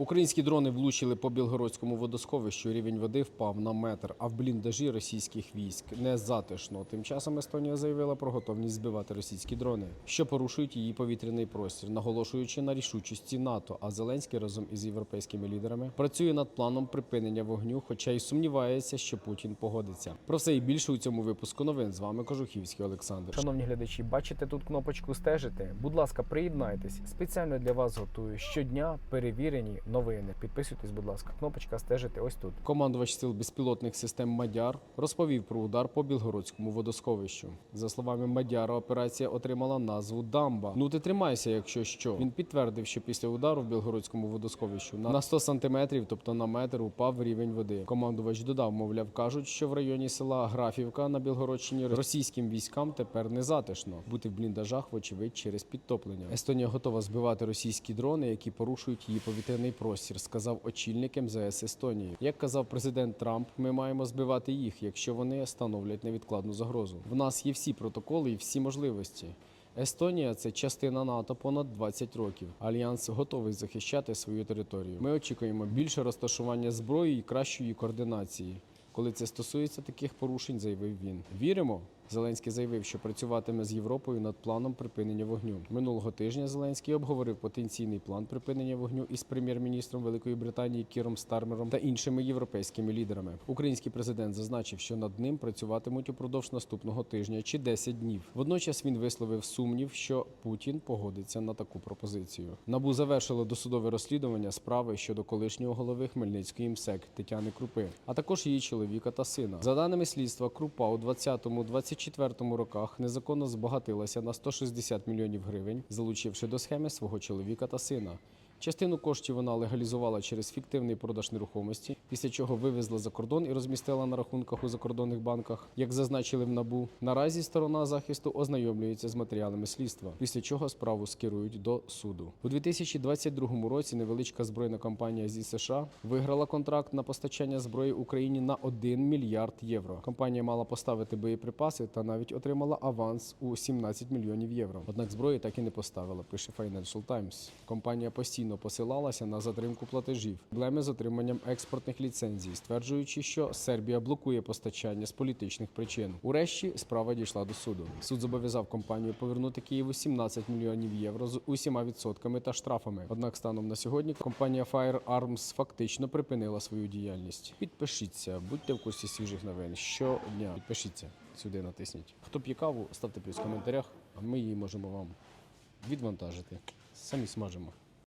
Українські дрони влучили по Білгородському водосховищу. Рівень води впав на метр, а в бліндажі російських військ не затишно. Тим часом Естонія заявила про готовність збивати російські дрони, що порушують її повітряний простір, наголошуючи на рішучості НАТО. А Зеленський разом із європейськими лідерами працює над планом припинення вогню, хоча й сумнівається, що Путін погодиться. Про все і більше у цьому випуску новин. З вами Кожухівський Олександр. Шановні глядачі, бачите тут кнопочку стежити. Будь ласка, приєднайтесь. Спеціально для вас готую щодня перевірені новини. Підписуйтесь, будь ласка. Кнопочка стежити ось тут. Командувач сил безпілотних систем Мадяр розповів про удар по Білгородському водосховищу. За словами Мадяра, операція отримала назву Дамба. Ну ти тримайся, якщо що. Він підтвердив, що після удару в Білгородському водосховищу на 100 сантиметрів, тобто на метр, упав рівень води. Командувач додав, мовляв, кажуть, що в районі села Графівка на Білгородщині російським військам тепер не затишно бути в бліндажах, вочевидь, через підтоплення. Естонія готова збивати російські дрони, які порушують її повітряний простір, сказав очільник МЗС Естонії. Як казав президент Трамп, ми маємо збивати їх, якщо вони становлять невідкладну загрозу. В нас є всі протоколи і всі можливості. Естонія це частина НАТО понад 20 років. Альянс готовий захищати свою територію. Ми очікуємо більше розташування зброї і кращої координації. Коли це стосується таких порушень, заявив він. Віримо. Зеленський заявив, що працюватиме з Європою над планом припинення вогню. Минулого тижня Зеленський обговорив потенційний план припинення вогню із прем'єр-міністром Великої Британії Кіром Стармером та іншими європейськими лідерами. Український президент зазначив, що над ним працюватимуть упродовж наступного тижня чи 10 днів. Водночас він висловив сумнів, що Путін погодиться на таку пропозицію. Набу завершило досудове розслідування справи щодо колишнього голови Хмельницької МСЕК Тетяни Крупи, а також її чоловіка та сина. За даними слідства, Крупа у 20-24 роках незаконно збагатилася на 160 мільйонів гривень, залучивши до схеми свого чоловіка та сина. Частину коштів вона легалізувала через фіктивний продаж нерухомості, після чого вивезла за кордон і розмістила на рахунках у закордонних банках. Як зазначили в набу, наразі сторона захисту ознайомлюється з матеріалами слідства, після чого справу скерують до суду. У 2022 році невеличка збройна компанія зі США виграла контракт на постачання зброї Україні на 1 мільярд євро. Компанія мала поставити боєприпаси та навіть отримала аванс у 17 мільйонів євро. Однак зброї так і не поставила. Пише Financial Times. Компанія постійно посилалася на затримку платежів, проблеми з отриманням експортних ліцензій, стверджуючи, що Сербія блокує постачання з політичних причин. Урешті справа дійшла до суду. Суд зобов'язав компанію повернути Києву 17 мільйонів євро з усіма відсотками та штрафами. Однак, станом на сьогодні компанія Firearms фактично припинила свою діяльність. Підпишіться, будьте в курсі свіжих новин щодня. Підпишіться сюди, натисніть. Хто п'є каву, ставте плюс в коментарях, а ми її можемо вам відвантажити. Самі смажимо.